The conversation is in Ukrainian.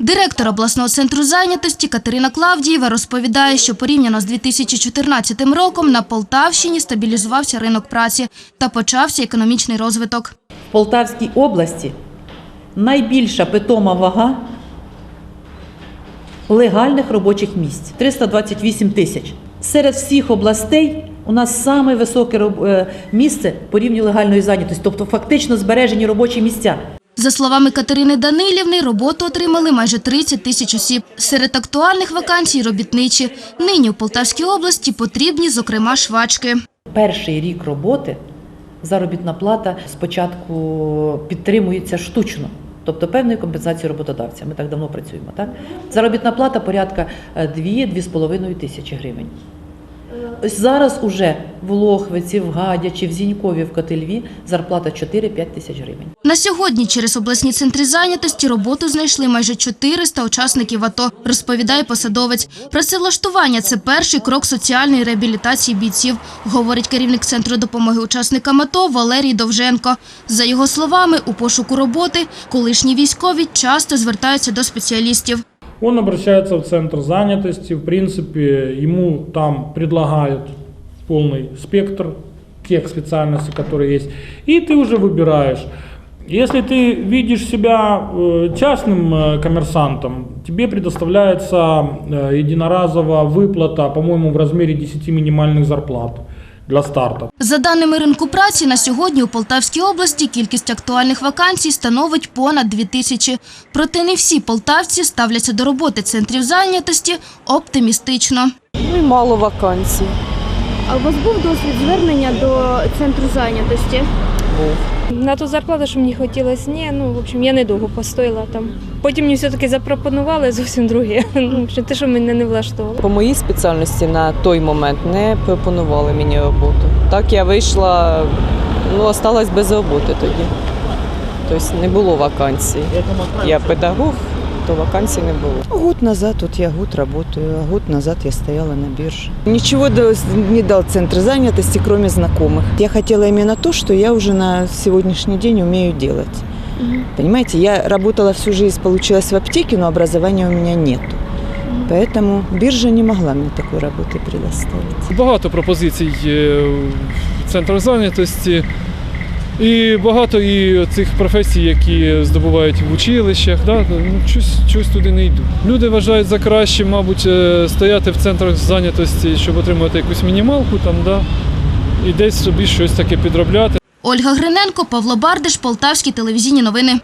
Директор обласного центру зайнятості Катерина Клавдієва розповідає, що порівняно з 2014 роком на Полтавщині стабілізувався ринок праці та почався економічний розвиток. В Полтавській області найбільша питома вага легальних робочих місць 328 тисяч. Серед всіх областей у нас саме високе е, місце по рівню легальної зайнятості, тобто фактично збережені робочі місця. За словами Катерини Данилівни, роботу отримали майже 30 тисяч осіб. Серед актуальних вакансій – робітничі. Нині у Полтавській області потрібні, зокрема, швачки. Перший рік роботи заробітна плата спочатку підтримується штучно, тобто певною компенсацією роботодавця. Ми так давно працюємо. Так? Заробітна плата порядка 2-2,5 тисячі гривень. Ось зараз уже в Лохвиці, в Гадячі, в Зінькові, в Котельві зарплата 4-5 тисяч гривень. На сьогодні через обласні центри зайнятості роботу знайшли майже 400 учасників АТО, розповідає посадовець. Працевлаштування – це перший крок соціальної реабілітації бійців, говорить керівник Центру допомоги учасникам АТО Валерій Довженко. За його словами, у пошуку роботи колишні військові часто звертаються до спеціалістів. Он обращается в центр занятости, в принципе, ему там предлагают полный спектр тех специальностей, которые есть, и ты уже выбираешь. Если ты видишь себя э, частным э, коммерсантом, тебе предоставляется э, единоразовая выплата, по-моему, в размере 10 минимальных зарплат для старту. За даними ринку праці, на сьогодні у Полтавській області кількість актуальних вакансій становить понад дві тисячі. Проте не всі полтавці ставляться до роботи центрів зайнятості оптимістично. Ну мало вакансій. А у вас був досвід звернення до центру зайнятості? Був. На ту зарплату, що мені хотілося, ні, ну, в общем, я недовго постояла там. Потім мені все-таки запропонували зовсім друге. Ну, те, що мене не влаштовувало. По моїй спеціальності на той момент не пропонували мені роботу. Так я вийшла, ну, осталась без роботи тоді. Тобто не було вакансій. Я педагог, то вакансій не було. Год назад, вот я год работаю, а год назад я стояла на бирже. Ничего до- не дал центр занятости, кроме знакомых. Я хотела именно то, что я уже на сегодняшний день умею делать. Понимаете, я работала всю жизнь, получилось в аптеке, но образования у меня нет. Поэтому биржа не могла мне такой работы предоставить. Багато пропозицій є в центрах зайнятості. І багато і цих професій, які здобувають в училищах, да, ну, чусь туди не йду. Люди вважають за краще, мабуть, е, стояти в центрах зайнятості, щоб отримати якусь мінімалку там, да, і десь собі щось таке підробляти. Ольга Гриненко, Павло Бардиш, Полтавські телевізійні новини.